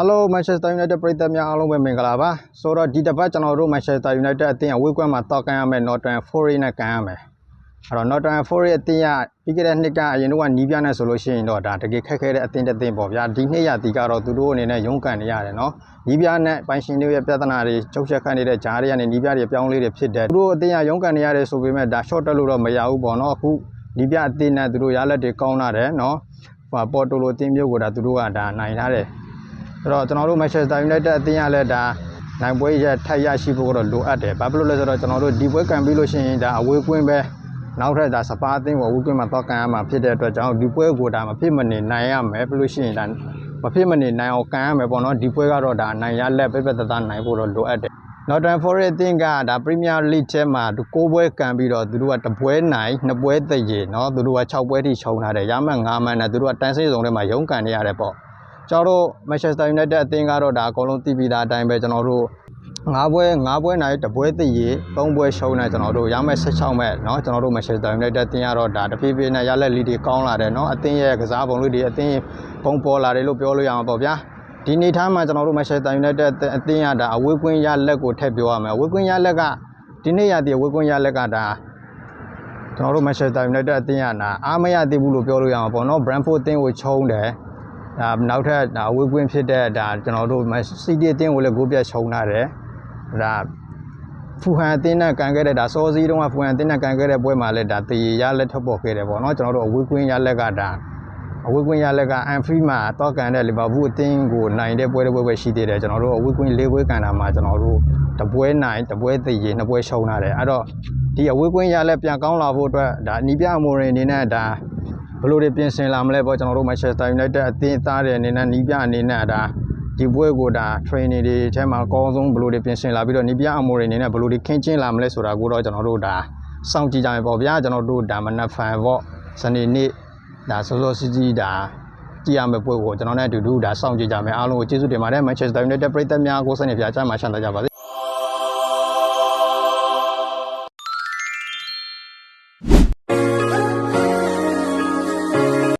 Hello Manchester United ပရိသတ်များအားလုံးပဲမင်္ဂလာပါဆိုတော့ဒီတစ်ပတ်ကျွန်တော်တို့ Manchester United အသင်းအဝေးကွင်းမှာတောက်ကန်ရမယ် Northern Forest နဲ့ကန်ရမယ်အဲ့တော့ Northern Forest အသင်းကပြီးခဲ့တဲ့နှစ်ကအရင်တော့နီးပြနဲ့ဆိုလို့ရှိရင်တော့ဒါတကယ်ခက်ခဲတဲ့အသင်းတစ်သင်းပေါ့ဗျာဒီနှစ်ရတီကတော့သူတို့အနေနဲ့ရုန်းကန်နေရတယ်နော်နီးပြနဲ့ပိုင်ရှင်တွေရဲ့ပြဿနာတွေချုပ်ချက်ခတ်နေတဲ့ဂျားတွေကနေနီးပြတွေပြောင်းလဲတွေဖြစ်တယ်သူတို့အသင်းကရုန်းကန်နေရတယ်ဆိုပေမဲ့ဒါ short တက်လို့တော့မရဘူးပေါ့နော်အခုနီးပြအသင်းနဲ့သူတို့ရလက်တွေကောင်းလာတယ်နော်ဟိုပေါ်တိုလိုအသင်းမျိုးကိုဒါသူတို့ကဒါနိုင်ထားတယ် အဲ့တော့ကျွန်တော်တို့ Manchester United အသင်းရလဲဒါနိုင်ပွဲရထက်ရရှိဖို့တော့လိုအပ်တယ်။ဘာဖြစ်လို့လဲဆိုတော့ကျွန်တော်တို့ဒီပွဲကန်ပြီးလို့ရှိရင်ဒါအဝေးကွင်းပဲနောက်ထပ်ဒါစပါအသင်းကိုအဝေးကွင်းမှာတော့ကန်ရမှာဖြစ်တဲ့အတွက်ကြောင့်ဒီပွဲကိုဒါမဖြစ်မနေနိုင်ရမယ်ပြီးလို့ရှိရင်ဒါမဖြစ်မနေနိုင်အောင်ကန်ရမယ်ပေါ့နော်ဒီပွဲကတော့ဒါနိုင်ရလက်ပြပြတသားနိုင်ဖို့တော့လိုအပ်တယ်။ Northern Forest အသင်းကဒါ Premier League ထဲမှာဒီ6ပွဲကန်ပြီးတော့သူတို့ကတပွဲနိုင်နှစ်ပွဲသိရေเนาะသူတို့က6ပွဲထိရှုံးထားတယ်ရမှတ်9မှတ်နဲ့သူတို့ကတန်းစိတ်စုံထဲမှာရုန်းကန်နေရတယ်ပေါ့ ကျွန်တော်တို့ Manchester United အသင်းကတော့ဒါအကုန်လုံးသိပြီးသားအတိုင်းပဲကျွန်တော်တို့၅ပွဲ၅ပွဲနိုင်တပွဲသိရေ၃ပွဲရှုံးနေကျွန်တော်တို့ရမဲ့16မဲ့เนาะကျွန်တော်တို့ Manchester United အသင်းကတော့ဒါတဖြည်းဖြည်းနဲ့ရလက်လီတွေကောင်းလာတယ်เนาะအသင်းရဲ့ကစားပုံလေးတွေအသင်းပုံပေါ်လာတယ်လို့ပြောလို့ရမှာပေါ့ဗျာဒီနေ့ထားမှာကျွန်တော်တို့ Manchester United အသင်းကဒါအဝေးကွင်းရလက်ကိုထည့်ပြောရမယ်အဝေးကွင်းရလက်ကဒီနေ့ရတဲ့ဝေးကွင်းရလက်ကဒါကျွန်တော်တို့ Manchester United အသင်းကနာအားမရသေးဘူးလို့ပြောလို့ရမှာပေါ့เนาะ Brentford အသင်းကိုချုံးတယ် ဒါနောက်ထပ်ဒါအဝေးကွင်းဖြစ်တဲ့ဒါကျွန်တော်တို့စီတီအတင်းကိုလည်းဂိုးပြတ်ချုံထားတယ်ဒါဖူဟန်အတင်းနဲ့ကန်ခဲ့တဲ့ဒါစောစီးတုန်းကဖူဟန်အတင်းနဲ့ကန်ခဲ့တဲ့ပွဲမှာလည်းဒါတည်ရလက်ထွက်ပေါ်ခဲ့တယ်ပေါ့နော်ကျွန်တော်တို့အဝေးကွင်းရလက်ကဒါအဝေးကွင်းရလက်ကအန်ဖရီမှာတော့ကန်တဲ့လီဗာပူးအတင်းကိုနိုင်တဲ့ပွဲတစ်ပွဲပဲရှိသေးတယ်ကျွန်တော်တို့အဝေးကွင်း၄ပွဲကန်တာမှာကျွန်တော်တို့တပွဲနိုင်တပွဲတည်ရနှစ်ပွဲရှုံးထားတယ်အဲ့တော့ဒီအဝေးကွင်းရလက်ပြန်ကောင်းလာဖို့အတွက်ဒါအနီးပြအမိုရင်အနေနဲ့ဒါ ဘယ်လိုတွေပြင်ဆင်လာမလဲပေါ့ကျွန်တော်တို့ Manchester United အသင်းသားတဲ့အနေနဲ့နီးပြအနေနဲ့ဒါဒီပွဲကိုဒါ training တွေအဲမှာအကောင်းဆုံးဘယ်လိုတွေပြင်ဆင်လာပြီးတော့နီးပြအမိုတွေအနေနဲ့ဘယ်လိုတွေခင်းကျင်းလာမလဲဆိုတာကိုတော့ကျွန်တော်တို့ဒါစောင့်ကြည့်ကြမယ်ပေါ့ဗျာကျွန်တော်တို့ဒါမနက်ဖန်ပေါ့စနေနေ့ဒါစောစောစီးစီးဒါကြည့်ရမယ့်ပွဲကိုကျွန်တော်နဲ့အတူတူဒါစောင့်ကြည့်ကြမယ်အားလုံးကိုကျေးဇူးတင်ပါတယ် Manchester United ပရိသတ်များကိုစနေပြချမ်းမှာရှမ်းသာကြပါစေ